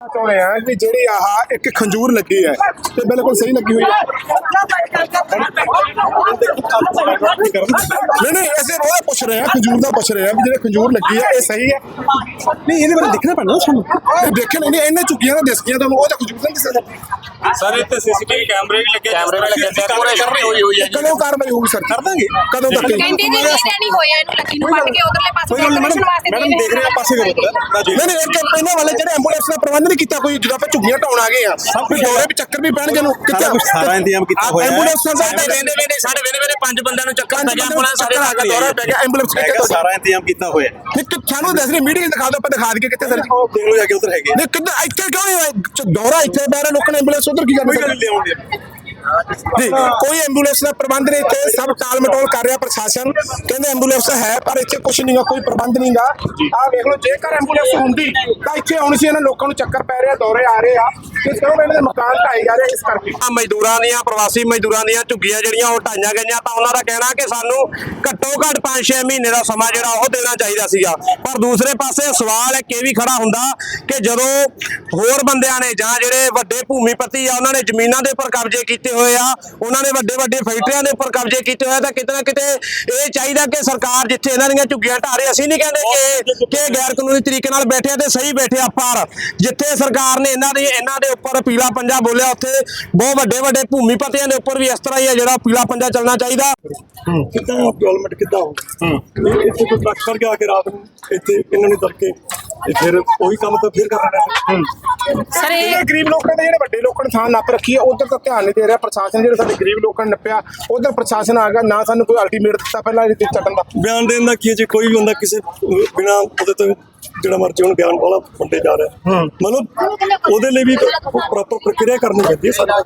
ਚਾਹੁੰਦੇ ਆ ਕਿ ਜਿਹੜੀ ਆਹ ਇੱਕ ਖੰਜੂਰ ਲੱਗੀ ਹੈ, ਤੇ ਬਿਲਕੁਲ ਸਹੀ ਲੱਗੀ ਹੋਈ ਹੈ। ਨਹੀਂ ਨਹੀਂ ਅਸੀਂ ਉਹ ਪੁੱਛ ਰਹੇ ਆ ਖੰਜੂਰ ਦਾ ਪੁੱਛ ਰਹੇ ਆ ਵੀ ਜਿਹੜੇ ਖੰਜੂਰ ਲੱਗੀ ਹੈ ਇਹ ਸਹੀ ਹੈ ਨਹੀਂ ਇਹਦੇ ਬਾਰੇ ਦੇਖਣਾ ਪੈਣਾ ਸਾਨੂੰ ਇਹ ਦੇਖੇ ਨਹੀਂ ਇਹਨੇ ਝੁੱਗੀਆਂ ਤਾਂ ਦਿਸ ਗਈਆਂ ਤੁਹਾਨੂੰ ਉਹ ਤਾਂ ਖੰਜੂਰ ਨਹੀਂ ਦਿਸਦਾ ਸਰ ਇੱਥੇ ਸੀਸੀਟੀਵੀ ਕੈਮਰੇ ਵੀ ਲੱਗੇ ਕੈਮਰੇ ਵੀ ਲੱਗੇ ਨੇ, ਡੈਕੋਰੇਸ਼ਨ ਵੀ ਹੋਈ ਹੋਈ ਹੈ। ਕਦੋਂ ਕਾਰਵਾਈ ਹੋਊਗੀ ਸਰ? ਕਰ ਦਾਂਗੇ। ਕਦੋਂ ਤੱਕ? ਕਹਿੰਦੇ ਨਹੀਂ ਹੋਇਆ ਇਹਨੂੰ ਲੱਗੀ ਨੂੰ ਪੱਟ ਕੇ ਉਧਰਲੇ ਪਾਸੇ ਕੋਈ ਗੱਲ ਨੀ ਡੈਕੋਰੇਸ਼ਨ ਵਾਸਤੇ ਮੈਡਮ ਦੇਖ ਰਹੇ ਆ ਪਾਸੇ ਕਰੋ ਨਹੀਂ ਨਹੀਂ ਇੱਕ ਇਹਨਾਂ ਵਾਲੇ ਜਿਹੜੇ ਐਂਬੂਲੈਂਸ ਦਾ ਪ੍ਰਬੰਧ ਨਹੀਂ ਕੀਤਾ ਕੋਈ ਜਦੋਂ ਆਪਾਂ ਝੁੱਗੀਆਂ ਢਾਉਣ ਆ ਗਏ ਆ ਸਭ ਕੁਝ ਦੌਰੇ ਵੀ ਚੱਕਰ ਵੀ ਪੈਣਗੇ ਨੂੰ ਕਿੱਥੇ ਸਾਰਾ ਸਾਰਾ ਇੰਤਜ਼ਾਮ ਕੀਤਾ ਹੋਇਆ? ਹੈ। ਐਂਬੂਲੈਂਸਾਂ ਦਾ ਸਾਡੇ ਸਾਡੇ ਪੰਜ ਬੰਦਿਆਂ ਨੂੰ ਚੱਕਰ ਪੈ ਗਿਆ ਪੁਲਿਸ ਦੌਰਾ ਪੈ ਗਿਆ ਐਂਬੂਲੈਂਸ ਕਿੱਥੇ ਤੁਹਾਡੀ? ਸਾਰਾ ਇੰਤਜ਼ਾਮ ਕੀਤਾ ਹੋਇਆ? ਹੈ। ਨਹੀਂ ਕਿ ਸਾਨੂੰ ਦੱਸ ਰਹੀ ਮੀਟਿੰਗ ਦਿਖਾ ਦਿਓ ਆਪਾਂ ਦਿਖਾ ਦਈਏ ਕਿੱਥੇ ਸਰ। ਉਹ ਦੇਖ ਲਓ ਜਾ ਕੇ ਉਧਰ ਹੈਗੇ। ਨਹੀਂ ਕਿੱਦਾਂ ਇੱਥੇ ਕਿਉਂ ਨਹੀਂ ਦੌਰਾ ਇੱਥੇ ਬੈ ਰਿਹਾ ਲੋਕਾਂ ਨੇ ਐਂਬੂਲੈਂਸ ਉਧਰ ਕੀ ਕਰਨਾ ਜੀ ਕੋਈ ਐਂਬੂਲੈਂਸ ਦਾ ਪ੍ਰਬੰਧ ਨਹੀਂ ਇੱਥੇ ਸਭ ਟਾਲ ਮਟੋਲ ਕਰ ਰਿਹਾ ਪ੍ਰਸ਼ਾਸਨ। ਕਹਿੰਦੇ ਐਂਬੂਲੈਂਸ ਹੈ ਪਰ ਇੱਥੇ ਕੁਝ ਨਹੀਂਗਾ ਕੋਈ ਪ੍ਰਬੰਧ ਨਹੀਂਗਾ ਆਹ ਵੇਖ ਲਓ ਜੇਕਰ ਐਂਬੂਲੈਂਸ ਹੁੰਦੀ ਤਾਂ ਇੱਥੇ ਆਉਣੀ ਸੀ ਇਹਨਾਂ ਲੋਕਾਂ ਨੂੰ ਚੱਕਰ ਪੈ ਰਿਹਾ ਦੌਰੇ ਆ ਰਹੇ ਆ। ਕਿ ਕਿਉਂ ਇਹਨਾਂ ਦੇ ਮਕਾਨ ਢਾਏ ਜਾ ਰਹੇ ਇਸ ਕਰਕੇ। ਆ ਮਜ਼ਦੂਰਾਂ ਦੀਆਂ ਪ੍ਰਵਾਸੀ ਮਜ਼ਦੂਰਾਂ ਦੀਆਂ ਝੁੱਗੀਆਂ ਜਿਹੜੀਆਂ ਉਹ ਢਾਈਆਂ ਗਈਆਂ ਤਾਂ ਉਹਨਾਂ ਦਾ ਕਹਿਣਾ ਕਿ ਸਾਨੂੰ ਘੱਟੋ ਘੱਟ 5-6 ਮਹੀਨੇ ਦਾ ਸਮਾਂ ਜਿਹੜਾ ਉਹ ਦੇਣਾ ਚਾਹੀਦਾ ਸੀਗਾ। ਪਰ ਦੂਸਰੇ ਪਾਸੇ ਸਵਾਲ ਇੱਕ ਇਹ ਵੀ ਖੜਾ ਹੁੰਦਾ ਕਿ ਜਦੋਂ ਹੋਰ ਬੰਦਿਆਂ ਨੇ ਜਾਂ ਜਿਹੜੇ ਵੱਡੇ ਭੂਮੀਪਤੀ ਆ ਉਹਨਾਂ ਨੇ ਜ਼ਮੀਨਾਂ ਦੇ ਉੱਪਰ ਕਬਜ਼ੇ ਕੀਤੇ ਹੋਏ ਆ ਉਹਨਾਂ ਨੇ ਵੱਡੇ ਵੱਡੇ ਫੈਕਟਰੀਆਂ ਦੇ ਉੱਪਰ ਕਬਜ਼ੇ ਕੀਤੇ ਹੋਏ ਆ ਤਾਂ ਕਿਤੇ ਨਾ ਕਿਤੇ ਇਹ ਚਾਹੀਦਾ ਕਿ ਸਰਕਾਰ ਜਿੱਥੇ ਇਹਨਾਂ ਦੀਆਂ ਝੁੱਗੀਆਂ ਢਾਹ ਰਹੀ ਅਸੀਂ ਨਹੀਂ ਕਹਿੰਦੇ ਕਿ ਕਿ ਗੈਰ ਕਾਨੂੰਨੀ ਤਰੀਕੇ ਨਾਲ ਬੈਠੇ ਆ ਤੇ ਸਹੀ ਬੈਠੇ ਆ ਪਰ ਜਿੱਥੇ ਸਰਕਾਰ ਨੇ ਇਹਨਾਂ ਦੀ ਇਹਨਾਂ ਦੇ ਉੱਪਰ ਪੀਲਾ ਪੰਜਾ ਬੋਲਿਆ ਉੱਥੇ ਬਹੁਤ ਵੱਡੇ ਵੱਡੇ ਭੂਮੀਪਤੀਆਂ ਦੇ ਉੱਪਰ ਵੀ ਇਸ ਤਰ੍ਹਾਂ ਹੀ ਆ ਜਿਹੜਾ ਪੀਲਾ ਪੰਜਾ ਚੱਲਣਾ ਚਾਹੀਦਾ। ਕਿੱਦਾਂ ਡਿਵੈਲਪਮੈਂਟ ਕਿੱਦਾਂ ਹੋ। ਇਹ ਇੱਥੇ ਕੋਈ ਟਰੱਕ ਕਰਕੇ ਆ ਕੇ ਰਾਤ ਨੂੰ ਇੱਥੇ ਇਹਨਾਂ ਨੇ ਤੜਕੇ ਤੇ ਫਿਰ ਉਹੀ ਕੰਮ ਤਾਂ ਫਿਰ ਕਰਨਾ ਹੈ। ਸਰ ਇਹ ਗਰੀਬ ਲੋਕਾਂ ਦੇ ਜਿਹੜੇ ਵੱਡੇ ਲੋਕਾਂ ਨੇ ਥਾਂ ਨੱਪ ਰੱਖੀ ਹੈ ਉਧਰ ਤਾਂ ਧਿਆਨ ਨਹੀਂ ਦੇ ਰਿਹਾ ਪ੍ਰਸ਼ਾਸਨ ਜਿਹੜਾ ਸਾਡੇ ਗਰੀਬ ਲੋਕਾਂ ਨੇ ਨੱਪਿਆ, ਉਧਰ ਪ੍ਰਸ਼ਾਸਨ ਆ ਗਿਆ, ਨਾ ਸਾਨੂੰ ਕੋਈ ਅਲਟੀਮੇਟ ਦਿੱਤਾ ਪਹਿਲਾਂ ਇਹ ਚੱਟਣ ਦਾ ਬਿਆਨ ਦੇਣ ਦਾ ਕੀ ਹੈ ਜੇ? ਕੋਈ ਵੀ ਬੰਦਾ ਕਿਸੇ ਬਿਨਾ ਉਹਦੇ ਤੋਂ ਜਿਹੜਾ ਮਰਜ਼ੀ ਉਹਨੂੰ ਬਿਆਨ ਵਾਲਾ ਵੰਡੇ ਜਾ ਰਿਹਾ। ਮਤਲਬ ਉਹਦੇ ਲਈ ਵੀ ਪ੍ਰੋਪਰ ਪ੍ਰਕਿਰਿਆ ਕਰਨੀ ਪੈਂਦੀ ਹੈ ਸਾਨੂੰ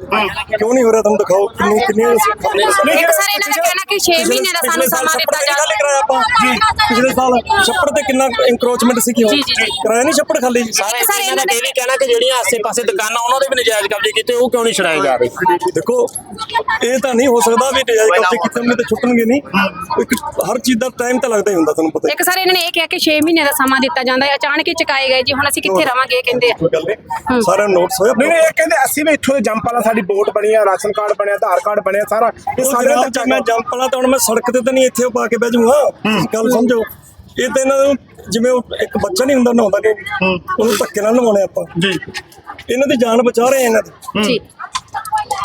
ਕਿਉਂ ਨਹੀਂ ਹੋ ਰਿਹਾ ਤੁਹਾਨੂੰ ਦਿਖਾਓ ਕਿੰਨੀ ਕਿੰਨੀ ਇੱਕ ਸਰ ਇਹਨਾਂ ਦਾ ਕਹਿਣਾ ਕਿ 6 ਮਹੀਨੇ ਦਾ ਸਾਨੂੰ ਸਮਾਂ ਦਿੱਤਾ ਜਾਵੇ। ਕਰਾਇਆ ਆਪਾਂ। ਜੀ ਪਿਛਲੇ ਸਾਲ ਛੱਪੜ ਤੇ ਕਿੰਨਾ ਇੰਕਰੋਚਮੈਂਟ ਸੀ ਕਿਉਂ? ਜੀ, ਜੀ, ਜੀ। ਕਰਾਇਆ ਨਹੀਂ ਛੱਪੜ ਖਾਲੀ? ਸਾਰੇ ਸਰ, ਇਹਨਾਂ ਦਾ ਇਹ ਵੀ ਕਹਿਣਾ ਕਿ ਜਿਹੜੀਆਂ ਆਸੇ-ਪਾਸੇ ਦੁਕਾਨਾਂ ਉਹਨਾਂ ਦੇ ਵੀ ਨਜਾਇਜ਼ ਕਬਜ਼ੇ ਕੀਤੇ ਉਹ ਕਿਉਂ ਨਹੀਂ ਛੜਾਏ ਜਾ ਰਹੇ? ਦੇਖੋ ਇਹ ਤਾਂ ਨਹੀਂ ਹੋ ਸਕਦਾ ਵੀ ਨਜਾਇਜ਼ ਕਬਜ਼ੇ ਕੀਤੇ ਹੋਣਗੇ ਤੇ ਛੁੱਟਣਗੇ ਨਹੀਂ। ਇੱਕ ਹਰ ਚੀਜ਼ ਦਾ ਟਾਈਮ ਤਾਂ ਲੱਗਦਾ ਹੀ ਹੁੰਦਾ ਤੁਹਾਨੂੰ ਪਤਾ ਇੱਕ ਸਰ ਇਹਨਾਂ ਨੇ ਇਹ ਕਿਹਾ ਕਿ 6 ਮਹੀਨੇ ਦਾ ਸਮਾਂ ਦਿੱਤਾ ਜਾਂਦਾ ਅਚਾਨਕ ਹੀ ਚੁਕਾਏ ਗਏ ਜੀ ਹੁਣ ਅਸੀਂ ਕਿੱਥੇ ਰਵਾਂਗੇ ਇਹ ਕਹਿੰਦੇ ਆ। ਕੋਈ ਗੱਲ ਨਹੀਂ। ਸਾਰਿਆਂ ਨੂੰ ਨੋਟਸ ਹੋਇਆ। ਨਹੀਂ ਨਹੀਂ ਇਹ ਕਹਿੰਦੇ ਅਸੀਂ ਵੀ ਇੱਥੋਂ ਦੇ ਜੰਪ ਵਾਲਾ ਸਾਡੀ ਵੋਟ ਬਣੀ ਆ ਰਾਸ਼ਨ ਕਾਰਡ ਬਣਿਆ ਆਧਾਰ ਕਾਰਡ ਬਣਿਆ ਸਾਰਾ। ਇਹ ਜਨਾਬ ਜੇ ਮੈਂ ਜੰਪ ਵਾਲਾ ਤਾਂ ਹੁਣ ਮੈਂ ਸੜਕ ਤੇ ਤਾਂ ਨਹੀਂ ਇੱਥੇ ਪਾ ਕੇ ਬਹਿ ਜਾਊਂਗਾ। ਗੱਲ ਸਮਝੋ। ਇਹ ਤਾਂ ਇਹਨਾਂ ਨੂੰ ਜਿਵੇਂ ਉਹ ਇੱਕ ਬੱਚਾ ਨਹੀਂ ਹੁੰਦਾ ਨਹਾਉਂਦਾ ਨਹੀਂ ਉਹਨੂੰ ਧੱਕੇ ਨਾਲ ਨਵਾਉਣੇ ਆਪਾਂ। ਜੀ। ਇਹਨਾਂ ਦੀ ਜਾਨ ਬਚਾ ਰਹੇ ਆ ਇਹਨਾਂ ਦੀ। ਜੀ।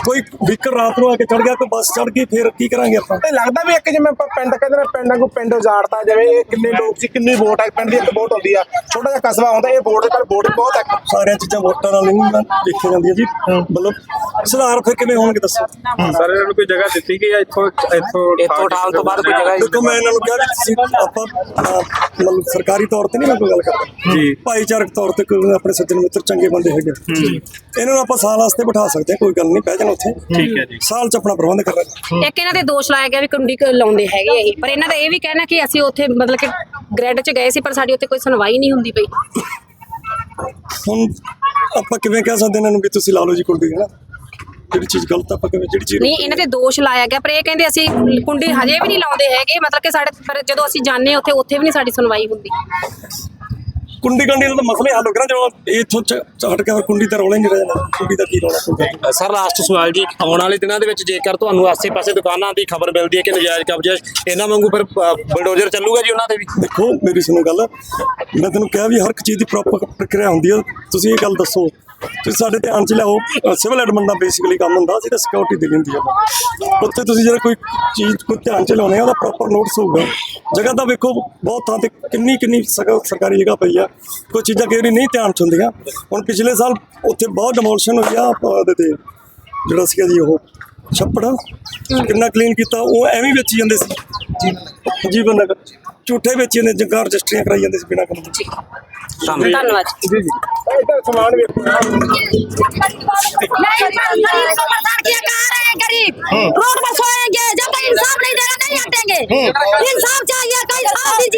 ਕੋਈ ਵਿਕਰ ਰਾਤ ਨੂੰ ਆ ਕੇ ਚੜ ਗਿਆ ਕੋਈ ਬੱਸ ਚੜ ਗਈ ਫਿਰ ਕੀ ਕਰਾਂਗੇ ਆਪਾਂ? ਤੇ ਲੱਗਦਾ ਵੀ ਇੱਕ ਜਿਵੇਂ ਆਪਾਂ ਪਿੰਡ ਕਹਿੰਦੇ ਨੇ ਪਿੰਡਾਂ ਨੂੰ ਪਿੰਡ ਉਜਾੜਤਾ ਜਾਵੇ ਇਹ ਕਿੰਨੇ ਲੋਕ ਸੀ ਕਿੰਨੀ ਵੋਟ ਹੈ ਪਿੰਡ ਦੀ ਇੱਕ ਵੋਟ ਹੁੰਦੀ ਆ ਛੋਟਾ ਜਿਹਾ ਕਸਬਾ ਹੁੰਦਾ ਇਹ ਵੋਟ ਦੇ ਪਰ ਵੋਟ ਬਹੁਤ ਹੈ ਸਾਰੀਆਂ ਚੀਜ਼ਾਂ ਵੋਟਾਂ ਨਾਲ ਨਹੀਂ ਨਾ ਦੇਖੀਆਂ ਜਾਂਦੀਆਂ ਜੀ। ਮਤਲਬ ਸੁਧਾਰ ਫਿਰ ਕਿਵੇਂ ਹੋਣਗੇ ਦੱਸੋ? ਸਰ ਇਹਨਾਂ ਨੂੰ ਕੋਈ ਜਗ੍ਹਾ ਦਿੱਤੀ ਗਈ ਹੈ ਇੱਥੋਂ ਇੱਥੋਂ ਇੱਥੋਂ ਉਠਾਉਣ ਤੋਂ ਬਾਅਦ ਕੋਈ ਜਗ੍ਹਾ ਹੀ- ਦੇਖੋ ਮੈਂ ਇਹਨਾਂ ਨੂੰ ਕਿਹਾ ਤੁਸੀਂ ਆਪਾਂ ਮਤਲਬ ਸਰਕਾਰੀ ਤੌਰ ਤੇ ਨਹੀਂ ਮੈਂ ਕੋਈ ਗੱਲ ਕਰਦਾ। ਜੀ। ਭਾਈਚਾਰਕ ਤੌਰ ਤੇ ਕੋਈ ਆਪਣੇ ਸੱਜਣ ਮਿੱਤਰ ਚੰਗੇ ਬੰਦੇ ਹੈਗੇ ਇਹਨਾਂ ਨੂੰ ਆਪਾਂ ਸਾਲ ਵਾਸਤੇ ਬਿਠਾ ਸਕਦੇ ਹਾਂ ਕੋਈ ਗੱਲ ਨਹੀਂ ਬਹਿ ਜਾਣ ਉੱਥੇ ਠੀਕ ਹੈ ਜੀ। ਸਾਲ ਚ ਆਪਣਾ ਪ੍ਰਬੰਧ ਕਰ ਲਾਂਗੇ ਇੱਕ ਇਹਨਾਂ ਤੇ ਦੋਸ਼ ਲਾਇਆ ਗਿਆ ਵੀ ਕੁੰਡੀ ਲਾਉਂਦੇ ਹੈਗੇ ਇਹ। ਪਰ ਇਹਨਾਂ ਦਾ ਇਹ ਵੀ ਕਹਿਣਾ ਕਿ ਅਸੀਂ ਉੱਥੇ ਮਤਲਬ ਕਿ ਗ੍ਰੈਡ 'ਚ ਗਏ ਸੀ ਪਰ ਸਾਡੀ ਉੱਥੇ ਕੋਈ ਸੁਣਵਾਈ ਨਹੀਂ ਹੁੰਦੀ ਪਈ। ਹੁਣ ਆਪਾਂ ਕਿਵੇਂ ਕਹਿ ਸਕਦੇ ਇਹਨਾਂ ਨੂੰ ਵੀ ਤੁਸੀਂ ਲਾ ਲਓ ਜੀ ਕੁੰਡੀ ਹੈ ਨਾ? ਜਿਹੜੀ ਚੀਜ਼ ਗਲਤ ਆ, ਆਪਾਂ ਕਿਵੇਂ ਜਿਹੜੀ ਚੀਜ਼ ਨਹੀਂ ਇਹਨਾਂ ਤੇ ਦੋਸ਼ ਲਾਇਆ ਗਿਆ ਪਰ ਇਹ ਕਹਿੰਦੇ ਅਸੀਂ ਕੁੰਡੀ ਹਜੇ ਵੀ ਨਹੀਂ ਲਾਉਂਦੇ ਹੈਗੇ। ਮਤਲਬ ਕਿ ਸਾਡੇ ਪਰ ਜਦੋਂ ਅਸੀਂ ਜਾਂਦੇ ਹਾਂ ਉੱਥੇ ਉੱਥੇ ਵੀ ਨਹੀਂ ਸਾਡੀ ਸੁਣਵਾਈ ਹੁੰਦੀ। ਕੁੰਡੀ ਕੰਡੀ ਦਾ ਤਾਂ ਮਸਲਾ ਹੱਲ ਹੋ ਨਾ, ਜਦੋਂ ਇੱਥੋਂ ਚ ਹਟ ਕੇ ਕੁੰਡੀ ਤਾਂ ਰੌਲਾ ਹੀ ਨਹੀਂ ਰਹਿ ਜਾਣਾ ਕੁੰਡੀ ਦਾ ਕੀ ਰੌਲਾ ਪਊਗਾ? ਸਰ ਲਾਸਟ ਸਵਾਲ ਜੀ ਆਉਣ ਵਾਲੇ ਦਿਨਾਂ ਦੇ ਵਿੱਚ ਜੇਕਰ ਤੁਹਾਨੂੰ ਆਸੇ-ਪਾਸੇ ਦੁਕਾਨਾਂ ਦੀ ਖਬਰ ਮਿਲਦੀ ਹੈ ਕਿ ਨਜਾਇਜ਼ ਕਬਜ਼ੇ ਇਹਨਾਂ ਵਾਂਗੂ ਫਿਰ ਬਲਡੋਜ਼ਰ ਚੱਲੂਗਾ ਜੀ ਉਹਨਾਂ ਤੇ ਵੀ? ਦੇਖੋ ਮੇਰੀ ਸੁਣੋ ਗੱਲ ਮੈਂ ਤੈਨੂੰ ਕਿਹਾ ਵੀ ਹਰ ਇੱਕ ਚੀਜ਼ ਦੀ ਪ੍ਰੋਪਰ ਪ੍ਰਕਿਰਿਆ ਹੁੰਦੀ ਹੈ ਤੁਸੀਂ ਇਹ ਗੱਲ ਦੱਸੋ ਤੁਸੀਂ ਸਾਡੇ ਧਿਆਨ ਚ ਲਿਆਓ ਸਿਵਲ ਐਡਮਨ ਦਾ ਬੇਸਿਕਲੀ ਕੰਮ ਹੁੰਦਾ ਅਸੀਂ ਤਾਂ ਸਿਕਿਉਰਿਟੀ ਦੇ ਹੁੰਦੀ ਹੈ। ਉੱਥੇ ਤੁਸੀਂ ਜਿਹੜਾ ਕੋਈ ਚੀਜ਼ ਕੋਈ ਧਿਆਨ ਚ ਲਾਉਣੇ ਆ ਉਹਦਾ ਪ੍ਰੋਪਰ ਨੋਟਿਸ ਹੋਊਗਾ। ਜਗ੍ਹਾ ਤਾਂ ਵੇਖੋ ਬਹੁਤ ਥਾਂ ਤੇ ਕਿੰਨੀ ਕਿੰਨੀ ਸਗ- ਸਰਕਾਰੀ ਜਗ੍ਹਾ ਪਈ ਆ ਕੋਈ ਚੀਜ਼ਾਂ ਕਈ ਵਾਰੀ ਨਹੀਂ ਧਿਆਨ ਚ ਹੁੰਦੀਆਂ ਹੁਣ ਪਿਛਲੇ ਸਾਲ ਉੱਥੇ ਬਹੁਤ ਡਿਮੋਲੀਸ਼ਨ ਹੋਈ ਆ ਆਪਾਂ ਉਹਦੇ ਤੇ ਜਿਹੜਾ ਸੀਗਾ ਜੀ ਉਹ ਛੱਪੜ ਕਿੰਨਾ ਕਲੀਨ ਕੀਤਾ ਉਹ ਐਵੇਂ ਹੀ ਵੇਚੀ ਜਾਂਦੇ ਸੀ ਜੀਵਨ ਨਗਰ ਝੂਠੇ ਵੇਚੀ ਜਾਂਦੇ ਜਗ੍ਹਾ ਰਜਿਸਟਰੀਆਂ ਕਰਾਈ ਜਾਂਦੇ ਸੀ ਬਿਨਾਂ ਕੰਮ ਤੋਂ ਧੰਨਵਾਦ ਜੀ ਜੀ ਇਹਦਾ ਸਮਾਨ ਵੇਖੋ नहीं गरीब को बर्दाश्त किया कहाँ रहे गरीब रोड पर सोएंगे जब तक इंसाफ नहीं देगा नहीं हटेंगे इंसाफ चाहिए कहीं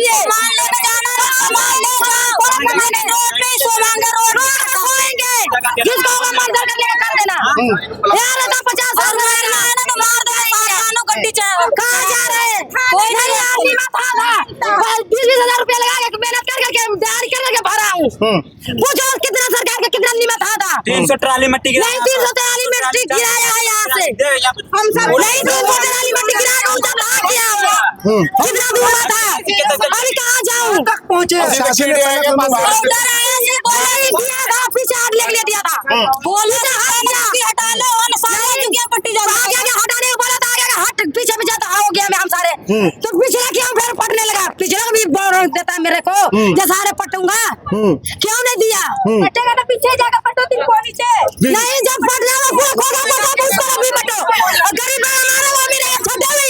सामान लेके जाना है, सामान ले जाओ मैंने रोड पे रोड पर सोएँगे जिसको वो मंजर कर देना यार तो पचास साल तो मार गड्डी कहाँ जा रहे हैं कोई नहीं आदमी मत था बीस बीस हज़ार रुपया लगा के मेहनत करके तैयारी कर करके भरा हूँ पूछो कितना सरकार का कितना तीन सौ ट्राली मिट्टी नहीं तीन सौ तिराली मिट्टी गिराया है यहाँ से हम सब नहीं तीन सौ तिराली कितना धुआँ था अभी कहाँ जाऊँ? पहुँचे। शासन ने कहा कि हम बाहर से- ऑर्डर आया ये बोला ही दिया था पीछे हाथ लेके ले दिया था। बोले तो हट हटा लो हम सारे चुकिया पट्टी जा आगे आगे हटाने को बोला था आगे आगे हट पीछे पीछे तो हो गया मैं हम सारे। तो पिछला क्यों फिर पटने लगा? पिछला भी बोल देता है मेरे को ये सारे पटूँगा। क्यों नहीं दिया? पटेगा तो पीछे जाकर पटो तीन को नीचे। नहीं जब पट जाओ पूरा खोगा पटो उसको भी पटो। गरीब का वो मेरे छोटे भी।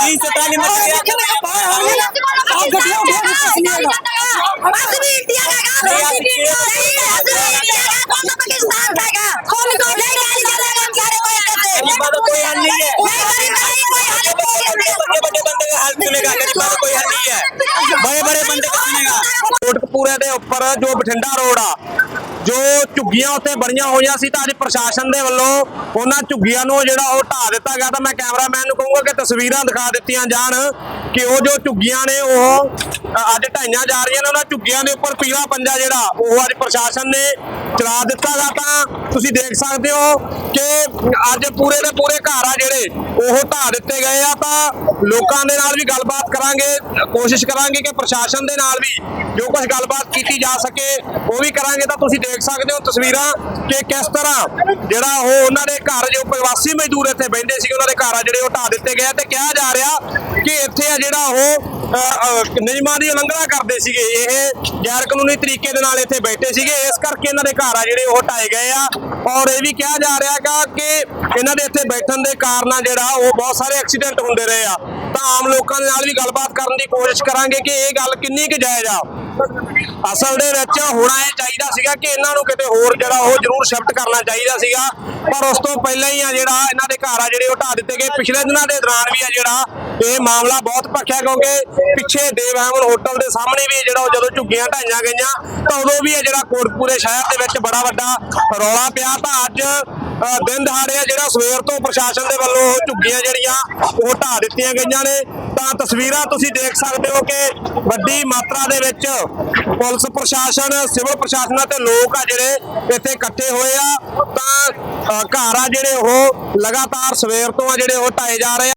तीन सौ ट्राली मिट्टी गरीबों का कोई हल नहीं है बड़े बड़े बंदे का हाल सुनेगा ਕੋਟਕਪੂਰੇ ਦੇ ਉੱਪਰ ਜੋ ਬਠਿੰਡਾ ਰੋਡ ਆ, ਜੋ ਝੁੱਗੀਆਂ ਉੱਤੇ ਬਣੀਆਂ ਹੋਈਆਂ ਸੀ ਤਾਂ ਅੱਜ ਪ੍ਰਸ਼ਾਸਨ ਦੇ ਵੱਲੋਂ ਉਹਨਾਂ ਝੁੱਗੀਆਂ ਨੂੰ ਜਿਹੜਾ ਉਹ ਢਾ ਦਿੱਤਾ ਗਿਆ ਤਾਂ ਮੈਂ ਕੈਮਰਾਮੈਨ ਨੂੰ ਕਹੂੰਗਾ ਕਿ ਤਸਵੀਰਾਂ ਦਿਖਾ ਦਿੱਤੀਆਂ ਜਾਣ ਕਿ ਉਹ ਜੋ ਝੁੱਗੀਆਂ ਨੇ ਉਹ ਅੱਜ ਢਾਈਆਂ ਜਾ ਰਹੀਆਂ ਨੇ, ਉਹਨਾਂ ਝੁੱਗੀਆਂ ਦੇ ਉੱਪਰ ਪੀਲਾ ਪੰਜਾ ਜਿਹੜਾ ਉਹ ਅੱਜ ਪ੍ਰਸ਼ਾਸਨ ਨੇ ਚਲਾ ਦਿੱਤਾ ਗਾ ਤਾਂ ਤੁਸੀਂ ਦੇਖ ਸਕਦੇ ਹੋ ਕਿ ਅੱਜ ਪੂਰੇ ਦੇ ਪੂਰੇ ਘਰ ਆ ਜਿਹੜੇ, ਉਹ ਢਾ ਦਿੱਤੇ ਗਏ ਆ ਤਾਂ ਲੋਕਾਂ ਦੇ ਨਾਲ ਵੀ ਗੱਲਬਾਤ ਕਰਾਂਗੇ, ਕੋਸ਼ਿਸ਼ ਕਰਾਂਗੇ ਕਿ ਪ੍ਰਸ਼ਾਸਨ ਦੇ ਨਾਲ ਵੀ ਜੋ ਕੁਝ ਗੱਲਬਾਤ ਕੀਤੀ ਜਾ ਸਕੇ, ਉਹ ਵੀ ਕਰਾਂਗੇ। ਤਾਂ ਤੁਸੀਂ ਦੇਖ ਸਕਦੇ ਹੋ ਤਸਵੀਰਾਂ ਕਿ ਕਿਸ ਤਰ੍ਹਾਂ ਜਿਹੜਾ ਉਹ ਉਹਨਾਂ ਦੇ ਘਰ ਜੋ ਪ੍ਰਵਾਸੀ ਮਜ਼ਦੂਰ ਇੱਥੇ ਬੈਠੇ ਸੀ, ਉਹਨਾਂ ਦੇ ਘਰ ਆ ਜਿਹੜੇ ਉਹ ਢਾ ਦਿੱਤੇ ਗਏ ਆ ਤੇ ਕਿਹਾ ਜਾ ਰਿਹਾ ਕਿ ਇੱਥੇ ਆ ਜਿਹੜਾ ਉਹ ਨਿਯਮਾਂ ਦੀ ਉਲੰਘਣਾ ਕਰਦੇ ਸੀਗੇ। ਇਹ ਗੈਰ ਕਾਨੂੰਨੀ ਤਰੀਕੇ ਦੇ ਨਾਲ ਇੱਥੇ ਬੈਠੇ ਸੀਗੇ। ਇਸ ਕਰਕੇ ਇਹਨਾਂ ਦੇ ਧਾਰਾ ਜਿਹੜੇ ਉਹ ਹਟਾਏ ਗਏ ਆ। ਔਰ ਇਹ ਵੀ ਕਿਹਾ ਜਾ ਰਿਹਾ ਗਾ ਕਿ ਇਹਨਾਂ ਦੇ ਇੱਥੇ ਬੈਠਣ ਦੇ ਕਾਰਨ ਜਿਹੜਾ, ਉਹ ਬਹੁਤ ਸਾਰੇ ਐਕਸੀਡੈਂਟ ਹੁੰਦੇ ਰਹੇ ਆ। ਤਾਂ ਆਮ ਲੋਕਾਂ ਦੇ ਨਾਲ ਵੀ ਗੱਲਬਾਤ ਕਰਨ ਦੀ ਕੋਸ਼ਿਸ਼ ਕਰਾਂਗੇ ਕਿ ਇਹ ਗੱਲ ਕਿੰਨੀ ਕੁ ਜਾਇਜ਼ ਆ। ਅਸਲ ਦੇ ਵਿੱਚ ਹੋਣਾ ਇਹ ਚਾਹੀਦਾ ਸੀਗਾ ਕਿ ਇਹਨਾਂ ਨੂੰ ਕਿਤੇ ਹੋਰ ਜਿਹੜਾ ਉਹ ਜ਼ਰੂਰ ਸ਼ਿਫਟ ਕਰਨਾ ਚਾਹੀਦਾ ਸੀਗਾ। ਪਰ ਉਸ ਤੋਂ ਪਹਿਲਾਂ ਹੀ ਆ ਜਿਹੜਾ ਇਹਨਾਂ ਦੇ ਘਰ ਆ ਜਿਹੜੇ ਉਹ ਢਾ ਦਿੱਤੇ ਗਏ। ਪਿਛਲੇ ਦਿਨਾਂ ਦੇ ਦੌਰਾਨ ਵੀ ਆ ਜਿਹੜਾ ਇਹ ਮਾਮਲਾ ਬਹੁਤ ਭਖਿਆ ਕਿਉਂਕਿ ਪਿੱਛੇ ਦੇਵ ਹੈਮਨ ਹੋਟਲ ਦੇ ਸਾਹਮਣੇ ਵੀ ਜਿਹੜਾ ਉਹ ਜਦੋਂ ਝੁੱਗੀਆਂ ਢਾਈਆਂ ਗਈਆਂ ਤਾਂ ਉਦੋਂ ਵੀ ਇਹ ਜਿਹੜਾ ਕੋਟਪੂਰੇ ਸ਼ਹਿਰ ਦੇ ਵਿੱਚ ਬੜਾ ਵੱਡਾ ਰੌਲਾ ਪਿਆ। ਤਾਂ ਅੱਜ ਦਿਨ ਦਿਹਾੜੇ ਆ ਜਿਹੜਾ ਸਵੇਰ ਤੋਂ ਪ੍ਰਸ਼ਾਸਨ ਦੇ ਵੱਲੋਂ ਉਹ ਝੁੱਗੀਆਂ ਜਿਹੜੀਆਂ ਉਹ ਢਾ ਦਿੱਤੀਆਂ ਗਈਆਂ ਨੇ। ਤਾਂ ਤਸਵੀਰਾਂ ਤੁਸੀਂ ਦੇਖ ਸਕਦੇ ਹੋ ਕਿ ਵੱਡੀ ਮਾਤਰਾ ਦੇ ਵਿੱਚ ਪੁਲਿਸ ਪ੍ਰਸ਼ਾਸਨ, ਸਿਵਲ ਪ੍ਰਸ਼ਾਸਨ ਅਤੇ ਲੋਕ ਆ ਜਿਹੜੇ ਇੱਥੇ ਇਕੱਠੇ ਹੋਏ ਆ। ਤਾਂ ਘਰ ਆ ਜਿਹੜੇ ਉਹ ਲਗਾਤਾਰ ਸਵੇਰ ਤੋਂ ਆ ਜਿਹੜੇ ਉਹ ਢਾਏ ਜਾ ਰਹੇ ਆ।